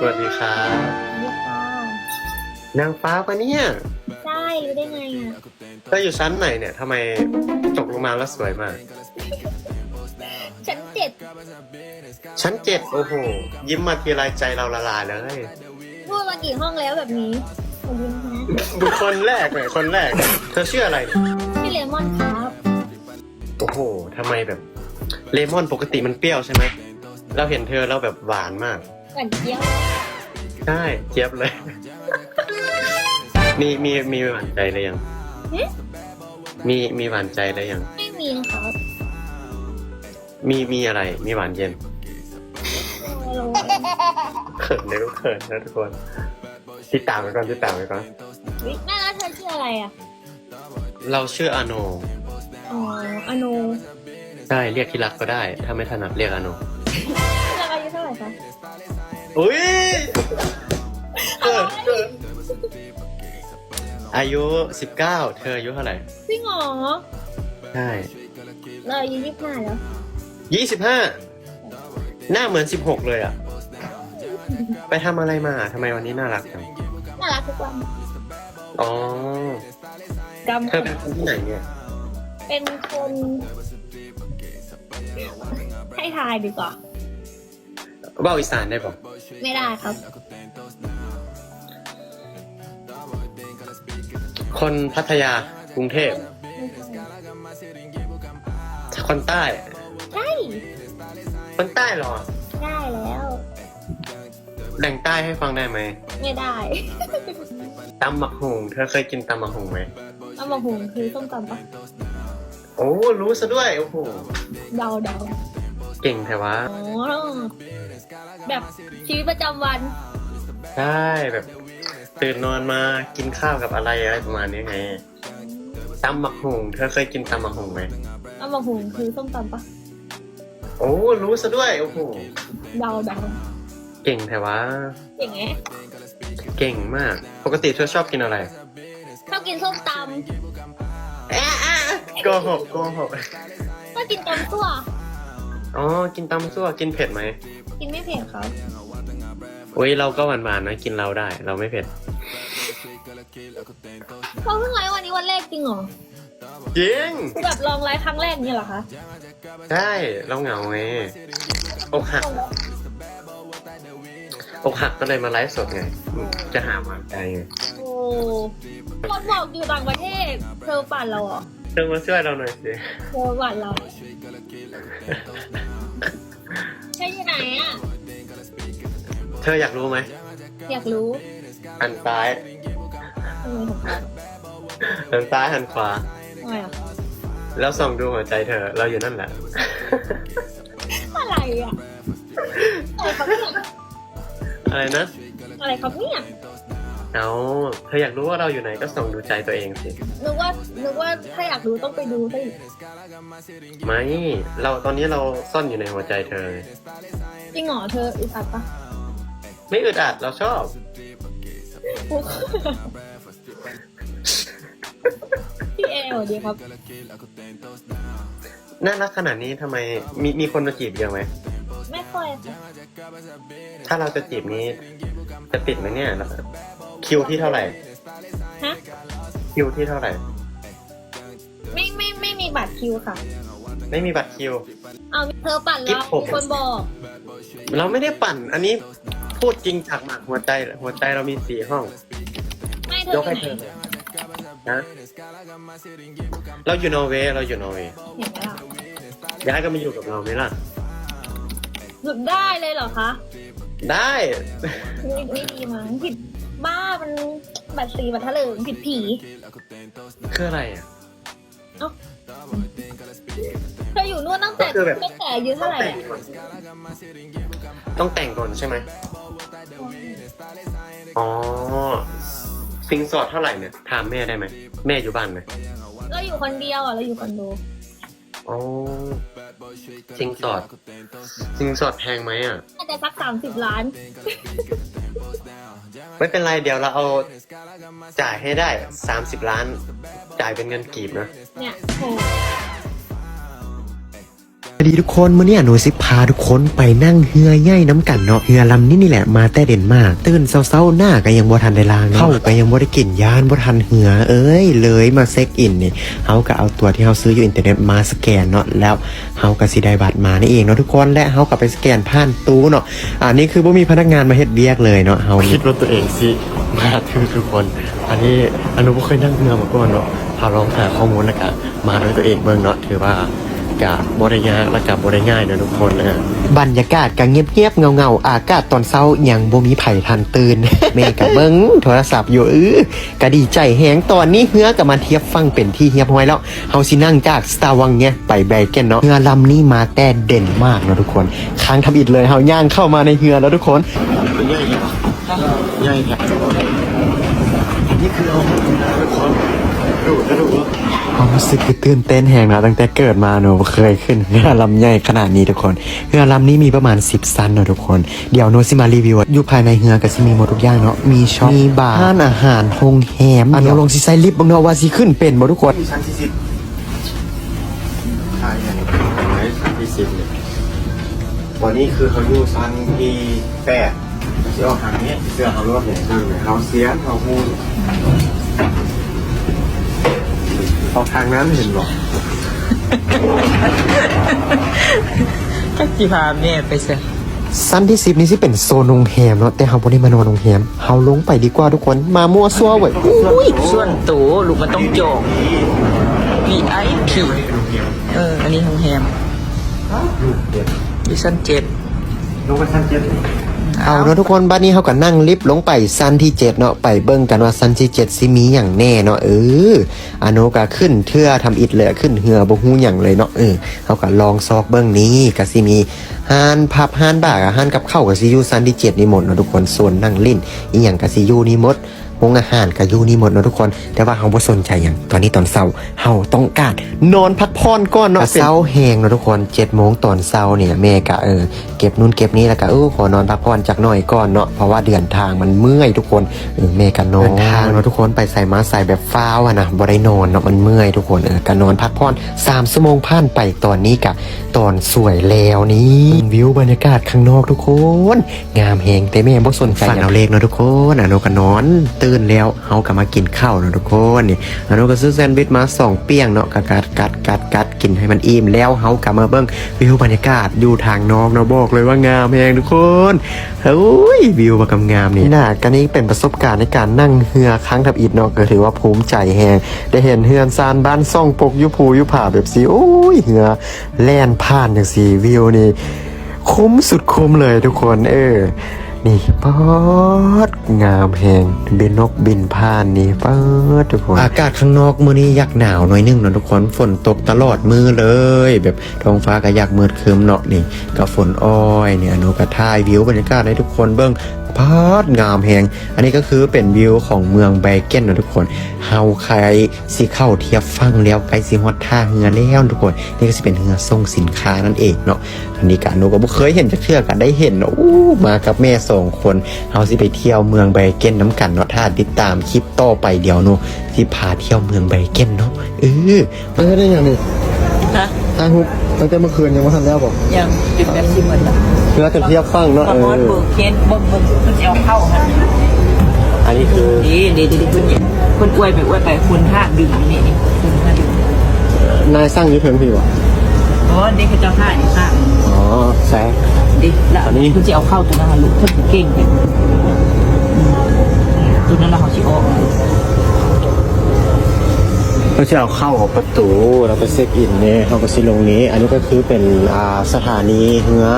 สวัสดีครับสวัสดีค่ะนางฟ้าปะเนี่ยใช่รู้ได้ไงอะเธออยู่ชั้นไหนเนี่ยทำไมตกลงมาแล้วสวยมากฉันเจ็ดชั้นเจ็ดโอ้โห ยิ้มมาทีไรใจเราละลายเลยพูดมากี่ห้องแล้วแบบนี้ขอบคุณนะบุคคลแรกเลยคนแรก เธอชื่ออะไรเนี่ยพี่เลมอนครับโอ้โหทำไมแบบ เลมอนปกติมันเปรี้ยวใช่ไหมเราเห็นเธอแล้วแบบหวานมาก หวานเจี๊ยบใช่เจี๊ยบเลย มีมีมีหวานใจเลยยัง หึมีมีหวานใจเลยยัง ไม่มีครับมีมีอะไร มีหวานเย็นไม่รู้เขินเลยก็เขินนะทุกคนติดตามไปก่อนติดตามไปก่อนวิแม่แล้วเธอชื่ออะไรอะเราชื่ออาโน อ๋ออโนได้เรียกที่รักก็ได้ ถ้าไม่ถนัดเรียกอาโน อุ้ยเกิดเกิดอายุสิบเก้าเธออายุเท่าไหร่จริงเหรอใช่เราอายุยี่สิบห้าแล้วยี่สิบห้าหน้าเหมือนสิบหกเลยอะ ไปทำอะไรมาทำไมวันนี้น่ารักจังน่ารักทุกวันอ๋อ กำเธอเป็นคนที่ไหนเนี่ย เป็นคน ให้ทายดีกว่า ว่าวอีสานได้ปะไม่ได้ครับ คนพัทยากรุงเทพ คนใต้ ใช่ คนใต้เหรอ ได้แล้ว แบ่งใต้ให้ฟังได้ไหม ไม่ได้ ตำหมักหุงเธอเคยกินตำหมักหุงไหมเอามาหุงคือส้มตำปะโอ้ รู้ซะด้วย โอ้โห เดาเดาเก่งแท้วะอ๋อ แบบชีวิตประจำวัน ใช่แบบตื่นนอนมากินข้าวกับอะไรอะไรประมาณนี้ไงตำหมักหุงเธอเคยกินตำหมักหุงไหมเอามาหุงคือส้มตำปะโอ้รู้ซะด้วยโอ้โหเดาเดาเก่งแท้วะอย่างเงี้ยเก่งมาก ปกติเธอชอบกินอะไรชอบกินส้มตแอะแอะโกหกโกหกำชอบกินตำซั่วอ๋อกินตำซั่วกินเผ็ดไหม กินไม่เผ็ดครับโอ้ยเราก็หวานๆนะกินเราได้ เราไม่เผ็ดเราเพิ่งไลฟ์วันนี้วันแรกจริงเหรอจริงคือแบบลองไลฟ์ครั้งแรกนี่เหรอคะใช่เราเหงาไงอกหักอกหักก็เลยมาไลฟ์สดไงอืมจะหาหวานใจไงโอ้คนบอกอยู่ต่างประเทศเธอปั่นเราเหรอเธอมาช่วยเราหน่อยสิเธอปั่นเรา ใช่ที่ไหนอะ เธออยากรู้ไหม อยากรู้หันซ้าย ทำไมถึงปั่นหันซ้ายหันขวา ทำไมอะแล้วส่องดูหัวใจเธอ เราอยู่นั่นแหละ อะไรอะอะไรครับเนี่ยอะไรนะอะไรครับเนี่ย เอาเธออยากรู้ว่าเราอยู่ไหนก็ส่องดูใจตัวเองสิ นึกว่านึกว่าถ้าอยากรู้ต้องไปดูสิไม่ เราตอนนี้เราซ่อนอยู่ในหัวใจเธอ จริงเหรอเธออึดอัดปะไม่อึดอัดเราชอบปุ๊กพี่เอสวัสดีครับ น่ารักขนาดนี้ทำไมมีมีคนมาจีบเยอะไหม ไม่ค่อยค่ะถ้าเราจะจีบนี้จะติดไหมเนี่ย คิวที่เท่าไหร่ ฮะ คิวที่เท่าไหร่ ไม่ไม่ไม่มีบัตรคิวค่ะ ไม่มีบัตรคิว เอาเธอปั่นกิ๊เราบผมมีคนบอก เราไม่ได้ปั่น อันนี้พูดจริงจากหมากหัวใจเลยหัวใจเรามีสี่ห้อง ไม่เธอยกให้เธอเลยนะเราอยู่นอร์เวย์เราอยู่นอร์เวย์เห็นไหมล่ะย้ายก็มาอยู่กับเราไหมล่ะหยุดได้เลยเหรอคะได้ ไม่ไม่ดีมั้งผิด บ้ามันบัตรสีบัตรทะเลิงผิดผีคืออะไรอะเธออยู่นู่นตั้งแต่ก็คือแบบ ตั้งแต่อายุเท่าไหร่อะต้องแต่งก่อนใช่ไหมอ๋อสิงสอดเท่าไหร่เนี่ยถามแม่ได้ไหม แม่อยู่บ้านไหมเราอยู่คนเดียวอะเราอยู่คอนโด อ๋อสิงสอดสิงสอดแพงไหมอะ น่าจะสักสามสิบล้าน ไม่เป็นไรเดี๋ยวเราเอาจ่ายให้ได้สามสิบล้าน จ่ายเป็นเงินกีบนะ เนี่ยโห สวัสดีทุกคนมื่อนี้หนูสิพาทุกคนไปนั่งเฮือใหญ่น้ำกันเนาะเฮือลำนี้นี่แหละมาแต่เด่นมาก ตื่นเศร้าๆหน้าก็ยังบ่ทันได้ล้างเนาะเข้าก็ยังบ่ได้กินยานบ่ทันเหือเอ้ยเลยมาเซ็กอินนี่เฮาก็เอาตัวที่เฮาซื้ออยู่อินเทอร์เน็ตมาสแกนเนาะแล้วเฮาก็สิได้บัตรมานี่เองเนาะทุกคนและเฮาก็ไปสแกนผ่านตู้เนาะอันนี้คือบ่มีพนักงานมาเฮ็ดเวียกเลยเนาะเฮาคิดว่าตัวเองสิมาถือทุกคน อันนี้อนุไม่เคยนั่งเรือมาก่อนเนาะพาลองหาข้อมูลแล้วก็มาด้วยตัวเองเบิ่งเนาะถือว่า กับบริยากและกับบริง่ายเนาะทุกคนนะบรรยากาศก็เงียบๆเงาๆ อากาศตอนเช้ายังบ่มีไผทันตื่นแม่ก็เบิ่งโทรศัพท์อยู่เออก็ดีใจแฮงตอนนี้เฮือก็มาเทียบฟังเป็นที่เฮียบห้อยแล้วเฮาสินั่งจากสตาร์วังเนี่ยไปแบเกนเนาะเฮือลำนี้มาแต่เด่นมากเนาะทุกคนค้างทำอิดเลยเฮาย่างเข้ามาในเฮือแล้วทุกคนใหญ่เลยใหญ่ครับนี่คือเอาทุกคนดูนะดู ความรู้สึกคือตื่นเต้นแฮงนะตั้งแต่เกิดมาหนูบ่เคยขึ้นเฮือลำใหญ่ขนาดนี้ทุกคนเฮือลำนี้มีประมาณ 10ซันเนาะทุกคน เดี๋ยวโนสิมารีวิวอยู่ภายในเฮือก็สิมีหมดทุกอย่างเนาะมีช็อปมีบาร์ร้านอาหารโรงแรมอันนี้ลงสิใส่ลิฟต์บังเนาะว่าสิขึ้นเป็นบ่ทุกคนที่ชั้นที่สิบใช่อย่างไหนชั้นที่สิบเลยวันนี้คือเขาอยู่ชั้นที่แปดเสื้อหางนี้เสื้อเขารถเนี่ยนั่งเนี่ยเขาเสียนเขาพูด เขาทางนั้นเห็นหรอจักจีพาแม่ไปเสียสั้นที่สิบนี่สิเป็นโซนโรงแรมเนาะแต่เฮาบ่ได้มานอนโรงแรมเฮาลงไปดีกว่าทุกคนมามั่วซั่วเว้ยอุ้ยส่วนตัวลูกมันต้องจอง VIP เออ อันนี้โรงแรมดิซันเจ็ดลงไปชั้นเจ็ด เอาเนาะทุกคนบัดนี้เฮาก็นั่งลิฟต์ลงไปสั้นที่เจ็ดเนาะไปเบิ่งกันว่าสั้นที่เจ็ดสิมีหยังแน่เนาะเอออาโนก็ขึ้นเทื่อทำอิดเลยขึ้นเหือบ่ฮู้หยังเลยเนาะเออเฮาก็ลองซอกเบิ่งนี้ก็สิมีห้านพับห้านบ่ากับห้านกับข้าวก็สิอยู่สั้นที่เจ็ดนี่หมดเนาะทุกคนส่วนนั่งลิ้นอีหยังก็สิอยู่นี่หมดโรงอาหารก็อยู่นี่หมดเนาะทุกคน แต่ว่าเฮาบ่สนใจหยังตอนนี้ตอนเช้าเฮาต้องการนอนพักผ่อนก่อนเนาะเช้าแหงเนาะทุกคน7โมงตอนเช้าเนี่ยแม่ก็เออเก็บนู่นเก็บนี่แล้วก็เออขอนอนพักผ่อนจักหน่อยก่อนเนาะเพราะว่าเดินทางมันเมื่อยทุกคนเออแม่ก็นอนเดินทางเนาะทุกคนไปใส่มาใส่แบบฟ้าวอะนะบ่ได้นอนเนาะมันเมื่อยทุกคนเออก็นอนพักผ่อน3ชั่วโมงผ่านไปตอนนี้ก็ตอนสวยแล้วนี่วิวบรรยากาศข้างนอกทุกคน งามแหงแต่แม่บ่สนใจฝันเอาเลขเนาะทุกคนอะโนก็นอนตื่นแล้วเฮาก็มากินข้าวเนาะทุกคนนี่อะโนก็ซื้อแซนด์วิชมาสองเปียงเนาะกัดกัดกัดกัดกัดกินให้มันอิ่มแล้วเฮาก็มาเบิ่งวิวบรรยากาศอยู่ทางนอกเนาะบอกเลยว่างามแหงทุกคนเฮ้ยวิวมากำงามนี่น่ะกันนี้เป็นประสบการณ์ในการนั่งเรือครั้งทับอิดเนาะก็ถือว่าภูมิใจแฮงได้เห็นเฮือนซานบ้านซ่องปกยุภูยุผาแบบสีโอ้ยเหือแล่นผ่านอย่างสีวิวนี่คุ้มสุดคุ้มเลยทุกคน เออ นี่ป๊อดงามแหงบินนกบินผ่านนี่ป๊อดทุกคน อากาศข้างนอกมื้อนี้ยักหนาวหน่อยนึงเนาะทุกคนฝนตกตลอดมือเลย แบบท้องฟ้าก็ยักมืดคืมเนาะนี่ก็ฝนอ้อยเนี่ยอนุกระทายวิวบรรยากาศให้ทุกคนเบิ่ง พาดงามแหงอันนี้ก็คือเป็นวิวของเมืองไบเกนเนาะทุกคนเฮาใครสิเข้าเทียบฟังแล้วใกล้สิฮอดท่าเรือแล้วทุกคนนี่ก็สิเป็นเรือส่งสินค้านั่นเองเนาะอันนี้กะหนูก็บ่เคยเห็นจะเชื่อกันได้เห็นเนาะอู้มากับแม่สองคนเฮาสิไปเที่ยวเมืองไบเกนน้ำกันเนาะถ้าติดตามคลิปต่อไปเดี๋ยวหนูสิพาเที่ยวเมืองไบเกนเนาะเออไม่ได้อย่างนี้ฮะทางฮุก ตั้งแต่เมื่อคืนยังไม่ทันแล้วบอกยังจุดแบบที่เหมือนละเพื่อจะเทียบฟังเนาะพอเอมอดอเบิกเกนเบิ่งเบิ่งเพิ่นจะเอาเข้าหันอันนี้คือดีดีดีเพิ่นเนี่ยเพิ่นอวยไปอวยไปคุณห้าดึงนี่นี่คุณห้าดึงนายสร้างอยี่เพิ่งพี่วะอ๋อนี่คือเจ้าห้านี่ค่ะอ๋อแซกดิแล้วอันนี้เพิ่นจะเอาเข้าตัวนั้นลูกเพิ่นสิเก่งเนี่ยอืมตัวนั้นเราเขาสิออก เขาจะเอาเข้าประตูแล้วก็เช็คอินเนี่ยเขาก็สิลงนี้ อันนี้ก็คือเป็นอ่าสถานีเรือ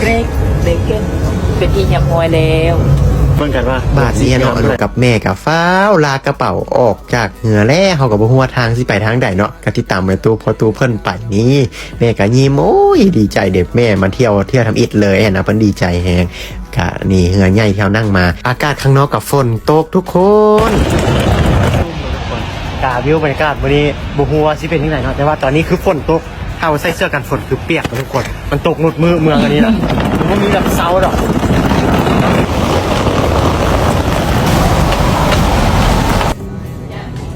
เกรกเบเกนเป็นที่เหียบหอยแล้วเบิ่งกันว่าบาทเสียเนาะกับแม่กับฟ้าวลากระเป๋าออกจากเหงือแล้วเขากับหัวาทางสิไปทางใดเนาะก็ติดตามไปตู้พอตู้เพิ่นไปนี่แม่ก็ยิ้มโอ้ยดีใจเด็กแม่มาเที่ยวเที่ยวทำอิดเลยนะเพิ่นดีใจแฮงกะนี่เหงือใหญ่ที่เรานั่งมา อากาศข้างนอกกับฝนตกทุกคน กาวิวบรรยากาศวันนี้บุหัวาสิเป็นที่ไหนเนาะแต่ว่าตอนนี้คือฝนตกถ้าเราใส่เสื้อกันฝนคือเปียกนะทุกคน มันตกหนุดมือเมืองอันนี้นะมันบ่มีแบบเซาดอก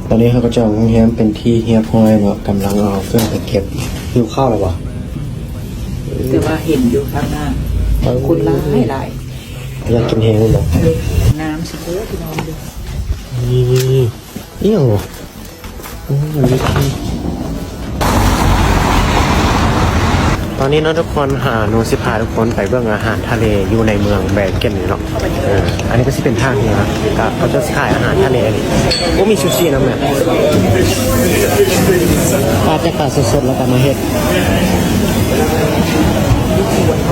ตอนนี้เขาก็จองโรงแรมเป็นที่เฮียพอยว่ากำลังเอาเครื่องไปเก็บหิวข้าวหรอวะแต่ว่าเห็นอยู่ข้างหน้าคนร้ายหลายอยากกินแห้งเลยเหรอน้ำสิเด้อพี่น้องดูนี่เอี่ยวโอ้ยวิธี ตอนนี้นะทุกคนหาโนสิพาทุกคนไปเบื้องอาหารทะเลอยู่ในเมืองแบกเกนนี่เนาะเอออันนี้ก็สิเป็นทางนี้นะกับเขาจะขายอาหารทะเลนี่โอ้มีซูชินะแม่ปลาจากปลาสดๆแล้วก็มาเฮ็ด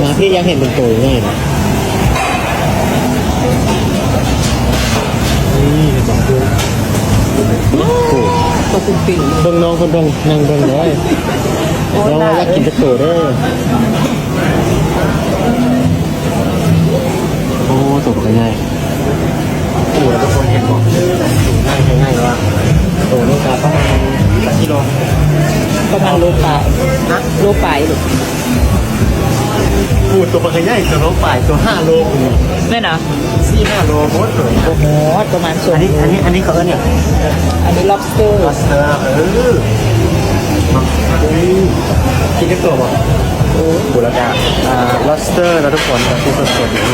มาพี่ยังเห็นเป็นตัวง่ายนะนี่บอกดู ก็คุณปิ่งเบิ่งน้องคนเบิ่งนั่งเบิ่งเลยน้องว่าอยากกินกระโตเด้อโอ้ตัวก็ง่ายโอ้แล้วทุกคนเห็นบอกง่ายง่ายว่าโตนี่กาประมาณสักกิโลประมาณโลปลายนะโลปลายลู กปูตัวมันง่ายตัวน้องฝ่ายตัวห้าโลแม่นะสี่ห้าโลโคตรเลยโอ้โหประมาณส่วนอันนี้อันนี้อันนี้เขาเอิ้นเนี่ยอันนี้ lobster lobster เออกินกระโตบ่บุรก็อ่าลอสเตอร์แล้วทุกคนที่สดๆอยู่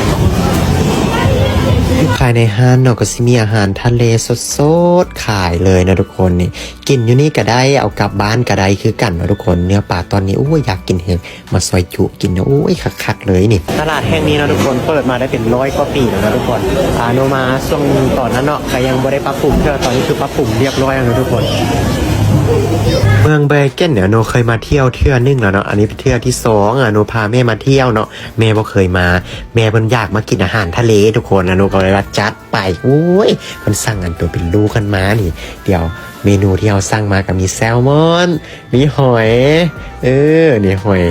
ภายในห้างเนาะก็สิมีอาหารทะเลสดๆขายเลยนะทุกคนนี่กินอยู่นี่ก็ได้เอากลับบ้านก็ได้คือกันนะทุกคนเนื้อปลาตอนนี้โอ้ยอยากกินเฮงมาซอยจุกินนะโอ้ยคักๆเลยนี่ตลาดแห่งนี้นะทุกคนเปิดมาได้เป็นร้อยกว่าปีแล้วนะทุกคนอาโนมาช่วงตอนนั้นเนาะก็ยังบ่ได้ปรับปรุงเท่าตอนนี้คือปรับปรุงเรียบร้อยแล้วนะทุกคนเมืองเบเกนเนี่ยโนเคยมาเที่ยวเที่ยวนึงแล้วเนาะอันนี้เป็นเที่ยวที่สองอะโนพาแม่มาเที่ยวเนาะแม่บ่เคยมา แม่เพิ่นอยากมากินอาหารทะเลทุกคนนะโนก็เลยว่าจัดไปโอ้ยเพิ่นสั่งอันตัวเป็นลูกกันมานี่ เดี๋ยวเมนูที่เราสั่งมาก็มีแซลมอน มีหอย เออนี่หอย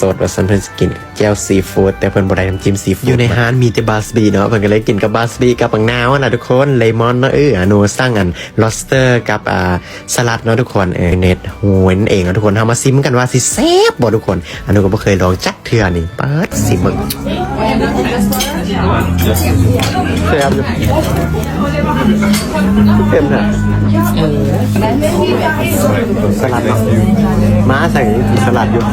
สดๆว่าสันเพิ่นสิกินแจ่วซีฟู้ดแต่เพิ่นบ่ได้น้ำจิ้มซีฟู้ดอยู่ในร้านมีแต่บาสบีเนาะเพิ่นก็เลยกินกับบาสบีกับปังนาวนะทุกคนเลมอนเนาะเอออะโนสั่งอัน lobster กับอ่าสลัดเนาะทุกคนเออเน็ตโหวนเองนะทุกคนทำมาซิมกันว่าสิแซ่บบ่ทุกคน อันนู้ก็บ่เคยลองจักเทื่อนี่เปิดซิมึงแซ่บอยู่เต็มนะสลัดเนม้าใส่สลัดอยู่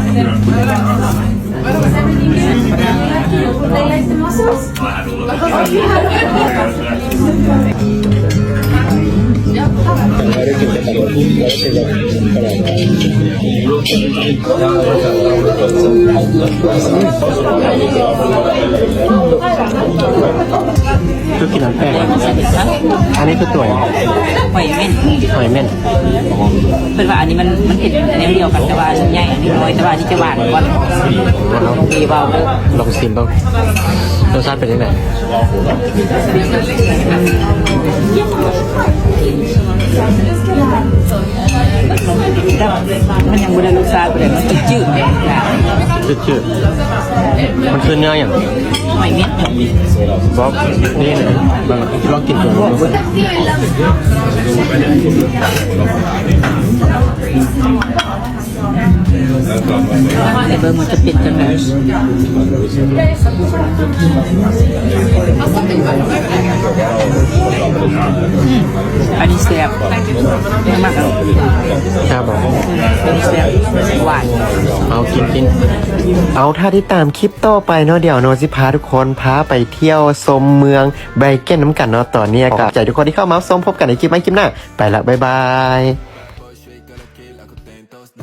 คือกินน้ำแป้งแล้วมาใส่เห็ดนะอันนี้คือตัวอย่างหอยเม่นหอยเม่นเป็นว่าอันนี้มันมันเห็ดแนวเดียวกันแต่ว่าอันใหญ่อันนี้น้อยแต่ว่าอันนี้จะหวานกว่าลงดีเบาเลยลองชิมบ้างรสชาติเป็นยังไง จืดๆมันคือเนื้ออย่างหอยเม่นอย่างนี้บ๊อบนี่นะบางลองกินดูแต่เบอร์มันจะเป็นจังไง อันนี้แซ่บมากครับครับผมอันนี้แซ่บหวานเอากินกินเอาถ้าที่ตามคลิปต่อไปเนาะเดี๋ยวโนซิพาทุกคนพาไปเที่ยวชมเมืองไบเกนน้ำกันเนาะตอนเนี้ยกับใจทุกคนที่เข้ามาชมพบกันในคลิปไม่คลิปหน้า ไปละบ๊ายบาย